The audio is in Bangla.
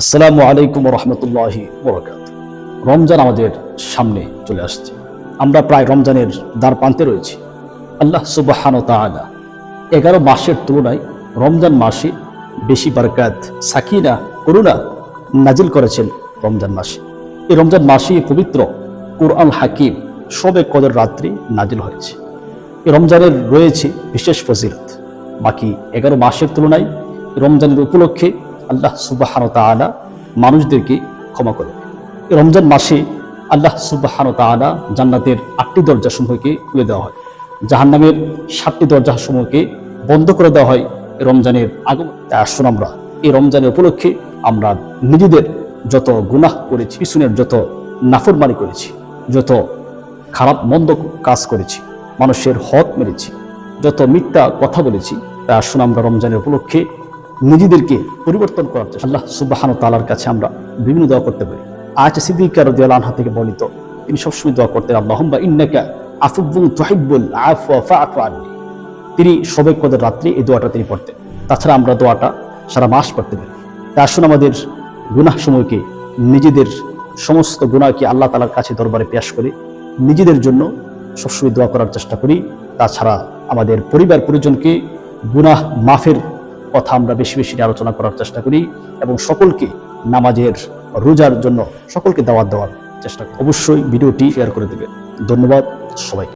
আসসালামু আলাইকুম রহমতুল্লাহি বরকাত রমজান আমাদের সামনে চলে আসছে। আমরা প্রায় রমজানের দ্বার প্রান্তে রয়েছি। আল্লাহ সুবাহান এগারো মাসের তুলনায় রমজান মাসে বেশি বারকাত, সাকিনা, করুণা নাজিল করেছেন রমজান মাসে। এই রমজান মাসে পবিত্র কুরআন হাকিম সবে কদর রাত্রি নাজিল হয়েছে। এই রমজানের রয়েছে বিশেষ ফজিলত। বাকি এগারো মাসের তুলনায় রমজানের উপলক্ষে আল্লাহ সুবাহান তাআলা মানুষদেরকে ক্ষমা করে রমজান মাসে আল্লাহ সুবাহান তাআলা জান্নাতের আটটি দরজা সমূহকে খুলে দেওয়া হয়। জাহান্নামের সাতটি দরজা সমূহকে বন্ধ করে দেওয়া হয়। রমজানের আগমন আসুন আমরা এই রমজানের উপলক্ষে আমরা নিজেদের যত গুনাহ করেছি, পিছনের যত নাফরমানি করেছি, যত খারাপ, মন্দ কাজ করেছি, মানুষের হক মেরেছি, যত মিথ্যা কথা বলেছি তা আসুন আমরা রমজানের উপলক্ষে নিজেদেরকে পরিবর্তন করার চেষ্টা। আল্লাহ সুবাহান তালার কাছে আমরা বিভিন্ন দোয়া করতে পারি। আজ সিদ্দিকার রদিয়াল আনহা থেকে বর্ণিত, তিনি সবসময় দোয়া করতেন আল্লাহম্বা ইন্নাকা আফুবুল তুহিব্বুল আফওয়া তিনি সবে কদের রাত্রি এই দোয়াটা তিনি পড়তেন। তাছাড়া আমরা দোয়াটা সারা মাস পড়তে পারি। তা আসুন আমাদের গুনাহ সময়কে, নিজেদের সমস্ত গুনাহকে আল্লাহ তালার কাছে দরবারে পেশ করে নিজেদের জন্য সবসময় দোয়া করার চেষ্টা করি। তাছাড়া আমাদের পরিবার পরিজনকে গুনাহ মাফের কথা আমরা বেশি বেশি আলোচনা করার চেষ্টা করি এবং সকলকে নামাজের রোজার জন্য সকলকে দাওয়াত দেওয়ার চেষ্টা অবশ্যই ভিডিওটি শেয়ার করে দেবে ধন্যবাদ সবাই